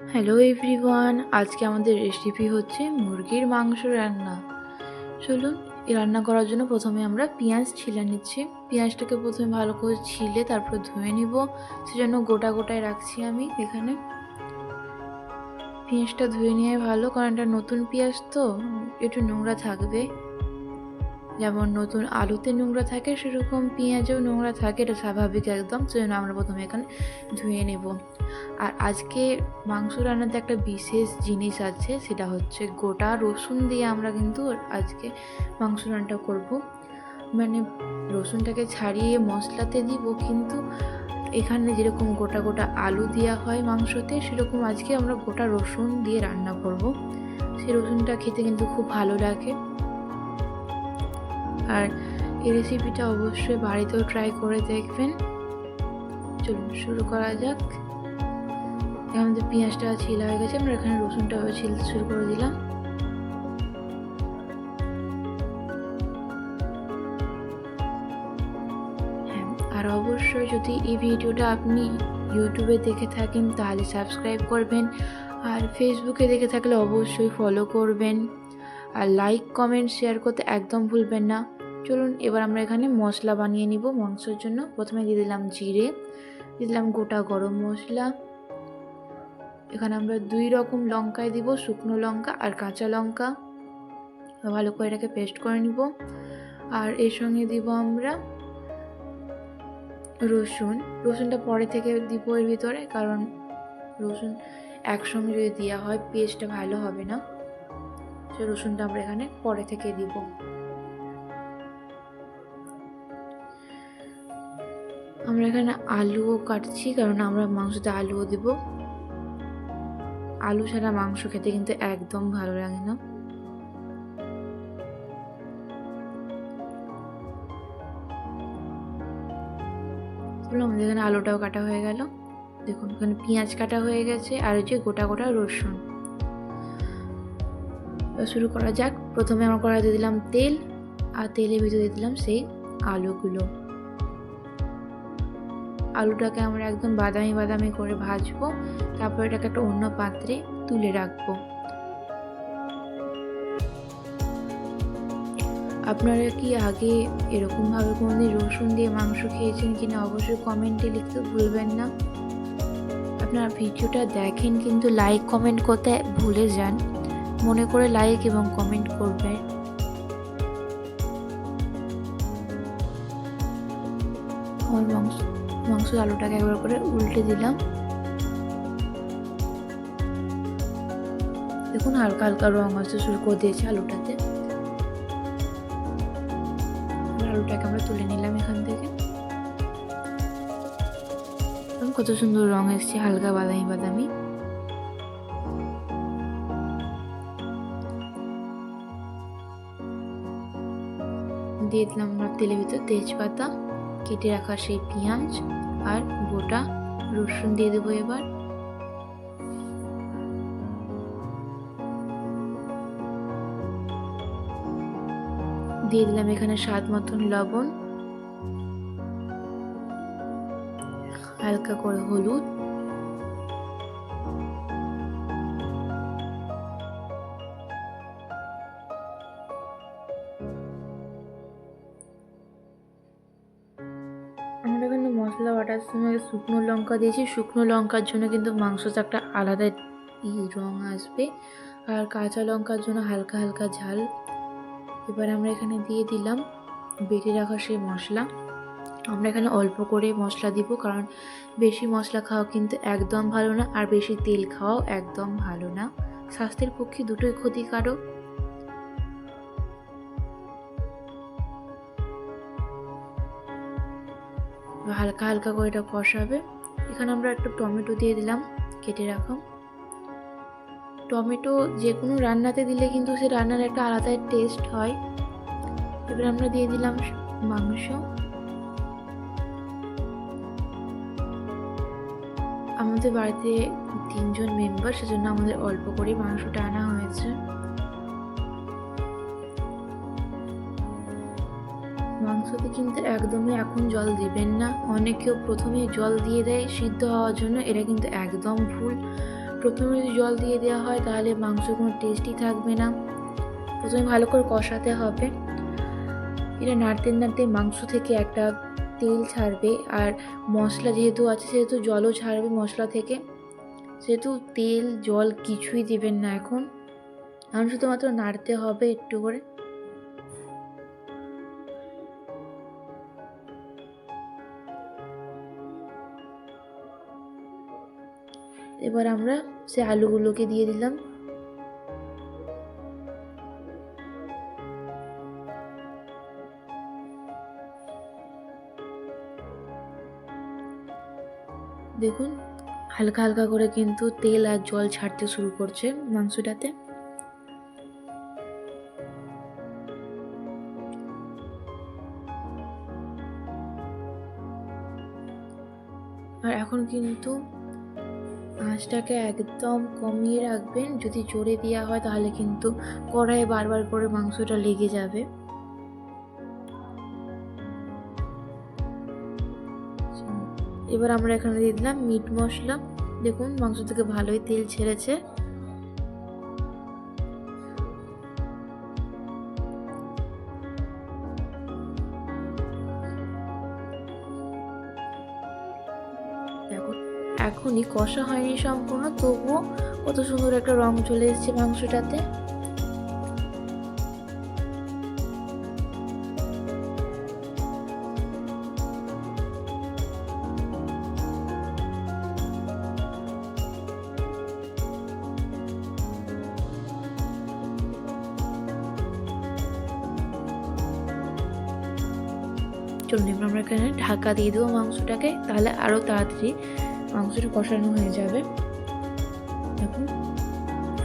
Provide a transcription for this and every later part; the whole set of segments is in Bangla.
হ্যালো এভরিওয়ান আজকে আমাদের রেসিপি হচ্ছে মুরগির মাংস রান্না। চলুন রান্না করার জন্য প্রথমে আমরা পেঁয়াজ ছিলে নিচ্ছি। পেঁয়াজটাকে প্রথমে ভালো করে ছিলে, তারপর ধুয়ে নিব। সেজন্য গোটা গোটায় রাখছি আমি এখানে। পেঁয়াজটা ধুয়ে নিয়ে ভালো, কারণ এটা নতুন পেঁয়াজ তো, একটু নোংরা থাকবে। যেমন নতুন আলুতে নোংরা থাকে, সেরকম পেঁয়াজেও নোংরা থাকে, এটা স্বাভাবিক একদম। সেজন্য আমরা প্রথমে এখানে ধুয়ে নেব। আর আজকে মাংস রান্নাতে একটা বিশেষ জিনিস আছে, সেটা হচ্ছে গোটা রসুন দিয়ে আমরা কিন্তু আজকে মাংস রান্নাটা করব। মানে রসুনটাকে ছাড়িয়ে মশলাতে দিব, কিন্তু এখানে যেরকম গোটা গোটা আলু দেওয়া হয় মাংসতে, সেরকম আজকে আমরা গোটা রসুন দিয়ে রান্না করব। সেই রসুনটা খেতে কিন্তু খুব ভালো লাগে। আর এই রেসিপিটা অবশ্যই বাড়িতেও ট্রাই করে দেখবেন। চলুন, শুরু করা যাক। আমাদের পেঁয়াজটা ছিলা, হয়ে গেছে। আমরা এখানে রসুনটাও ছিলতে শুরু করে দিলাম। হ্যাঁ আর অবশ্যই যদি এই ভিডিওটা আপনি ইউটিউবে দেখে থাকেন, তাহলে সাবস্ক্রাইব করবেন। আর ফেসবুকে দেখে থাকলে অবশ্যই ফলো করবেন। আর লাইক কমেন্ট শেয়ার করতে একদম ভুলবেন না। চলুন, এবার আমরা এখানে মশলা বানিয়ে নিব মাংসের জন্য। প্রথমে দিয়ে দিলাম জিরে, দিয়ে দিলাম গোটা গরম মশলা। এখানে আমরা দুই রকম লঙ্কায় দিব, শুকনো লঙ্কা আর কাঁচা লঙ্কা। ভালো করে এটাকে পেস্ট করে নিব। আর এর সঙ্গে দিব আমরা রসুন। রসুনটা পরে থেকে দিব এর ভিতরে, কারণ রসুন একসঙ্গে যদি দেওয়া হয়, পেস্টটা ভালো হবে না। সে রসুনটা আমরা এখানে পরে থেকে দিব। আমরা এখানে আলুও কাটছি, কারণ আমরা মাংসতে আলুও দিব। আলু ছাড়া মাংস খেতে কিন্তু একদম ভালো লাগে না। আমাদের এখানে আলুটাও কাটা হয়ে গেল। দেখুন, এখানে পেঁয়াজ কাটা হয়ে গেছে, আর যে গোটা গোটা রসুন। শুরু করা যাক। প্রথমে আমরা কড়াইতে দিলাম তেল, আর তেলের ভিতরে দিয়ে দিলাম সেই আলুগুলো। আলুটাকে আমরা একদম বাদামি বাদামি করে ভাজবো। তারপর এটাকে একটা অন্য পাত্রে তুলে রাখব। আপনারা কি আগে এরকমভাবে কোনোদিন রসুন দিয়ে মাংস খেয়েছেন কি না অবশ্যই কমেন্টে লিখতে ভুলবেন না। আপনারা ভিডিওটা দেখেন কিন্তু লাইক, কমেন্ট করতে ভুলে যান। মনে করে লাইক এবং কমেন্ট করবে আমার মাংস মাংস আলুটাকে একবার করে উল্টে দিলাম। দেখুন হালকা হালকা রং আসতে শুরু করে দিয়েছে আলুটাতে। আলুটাকে আমরা তুলে নিলাম এখান থেকে। কত সুন্দর রং এসছে, হালকা বাদামি বাদামি। দিয়ে দিলাম আমরা তেলের ভিতর তেজপাতা। কেটে রাখা সেই পেঁয়াজ আর গোটা রসুন দিয়ে দেবো এবার। দিয়ে দিলাম এখানে স্বাদ মতন লবণ, হালকা করে হলুদ। মশলা বাটার সময় শুকনো লঙ্কা দিয়েছি। শুকনো লঙ্কার জন্য কিন্তু মাংসটা একটা আলাদা রং আসবে। আর কাঁচা লঙ্কার জন্য হালকা হালকা ঝাল। এবার আমরা এখানে দিয়ে দিলাম বেটে রাখা সেই মশলা। আমরা এখানে অল্প করে মশলা দিব, কারণ বেশি মশলা খাওয়া কিন্তু একদম ভালো না, আর বেশি তেল খাওয়াও একদম ভালো না। স্বাস্থ্যের পক্ষে দুটোই ক্ষতিকারক। হালকা হালকা করে এটা কষাবে। এখানে আমরা একটা টমেটো দিয়ে দিলাম, কেটে রাখা। টমেটো যে কোনো রান্নাতে দিলে কিন্তু সে রান্নার একটা আলাদা টেস্ট হয়। এবার আমরা দিয়ে দিলাম মাংস। আমাদের বাড়িতে তিনজন মেম্বার সেজন্য আমাদের অল্প করে মাংসটা আনা হয়েছে। মাংসতে কিন্তু একদমই এখন জল দিবেন না। অনেকেও প্রথমে জল দিয়ে দেয় সিদ্ধ হওয়ার জন্য, এটা কিন্তু একদম ভুল। প্রথমে যদি জল দিয়ে দেওয়া হয়, তাহলে মাংস কোনো টেস্টই থাকবে না। প্রথমে ভালো করে কষাতে হবে। এটা নাড়তে নাড়তে মাংস থেকে একটা তেল ছাড়বে, আর মশলা যেহেতু আছে, সেহেতু জলও ছাড়বে মশলা থেকে। সেহেতু তেল, জল কিছুই দেবেন না এখন। এখন শুধুমাত্র নাড়তে হবে একটু করে। এবার আমরা সে আলুগুলোকে দিয়ে দিলাম। দেখুন, হালকা হালকা করে কিন্তু তেল আর জল ছাড়তে শুরু করছে মাংসটাতে। আর এখন কিন্তু আঁচটাকে একদম কমিয়ে রাখবেন। যদি জোরে দেওয়া হয় তাহলে কিন্তু কড়াইয়ে বারবার করে মাংসটা লেগে যাবে। এবার আমরা এখানে দিয়ে দিলাম মিট মশলা। দেখুন মাংস থেকে ভালোই তেল ছেড়েছে। এখনই কষা হয়নি সম্পূর্ণ, তবুও কত সুন্দর একটা রং চলে এসেছে মাংসটাতে। চলুন, এবার আমরা এখানে ঢাকা দিয়ে দেবো মাংসটাকে, তাহলে আরও তাড়াতাড়ি মাংসটা কষানো হয়ে যাবে। দেখুন,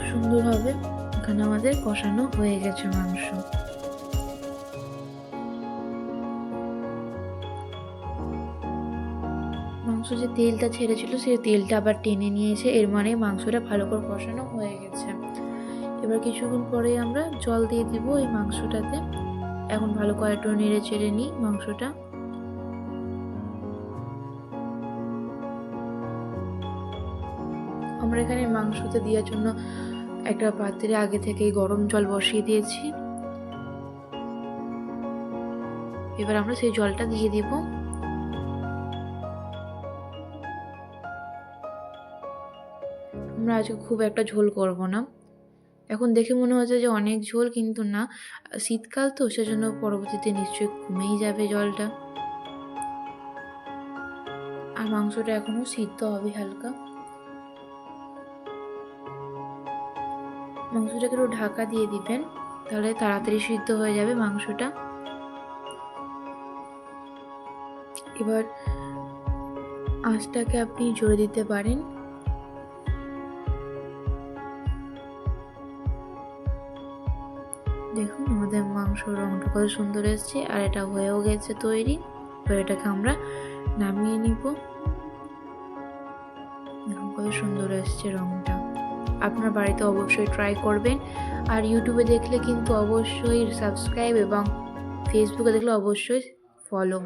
সুন্দরভাবে এখানে আমাদের কষানো হয়ে গেছে মাংস। মাংস যে তেলটা ছেড়েছিল সেই তেলটা আবার টেনে নিয়েছে। এর মানে মাংসটা ভালো করে কষানো হয়ে গেছে। এবার কিছুক্ষণ পরে আমরা জল দিয়ে দিব এই মাংসটাতে। এখন ভালো করে একটু নেড়ে চেড়ে নিই মাংসটা। আমরা এখানে মাংসতে দেওয়ার জন্য একটা পাত্রে আগে থেকেই গরম জল বসিয়ে দিয়েছি। এবার আমরা সেই জলটা দিয়ে দিব। আমরা আজকে খুব একটা ঝোল করব না। এখন দেখে মনে হচ্ছে যে অনেক ঝোল, কিন্তু না। শীতকাল তো, সেজন্য পরবর্তীতে নিশ্চয়ই কমেই যাবে জলটা। আর মাংসটা এখনও সিদ্ধ হবে হালকা। মাংসটাকে একটু ঢাকা দিয়ে দিবেন, তাহলে তাড়াতাড়ি সিদ্ধ হয়ে যাবে মাংসটা। এবার আঁচটাকে আপনি জোরে দিতে পারেন। দেখুন, আমাদের মাংস রংটা কত সুন্দর এসছে, আর এটা হয়েও গেছে তৈরি। এবার এটাকে আমরা নামিয়ে নিব। দেখুন, কত সুন্দর এসছে রংটা। আপনার বাড়িতে অবশ্যই ট্রাই করবেন। আর ইউটিউবে দেখলে কিন্তু অবশ্যই সাবস্ক্রাইব এবং ফেসবুকে দেখলে অবশ্যই ফলো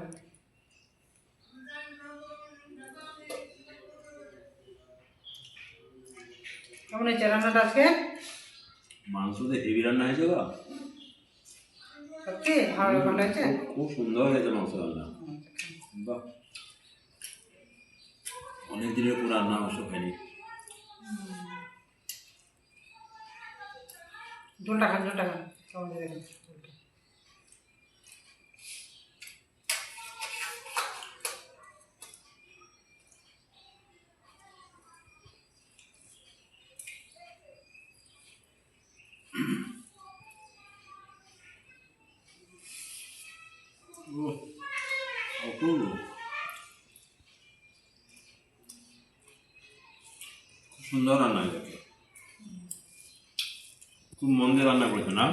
কেমন হয়েছে রান্নাটা আজকে? মাংস তো হেভি রান্না হয়েছে গো। সত্যি? ভালো ভালো হয়েছে? খুব- সুন্দর হয়েছে মাংস রান্না। বাহ। অনেক দিনের পর রান্না মাংস খাইনি ঝোলটা খান ঝোলটা খান কেমন হয়েছে দেখুন ঝোলটা। ও অপূর্ব খুব সুন্দর রান্না হয়েছে খুব মন দিয়ে রান্না করেছে না?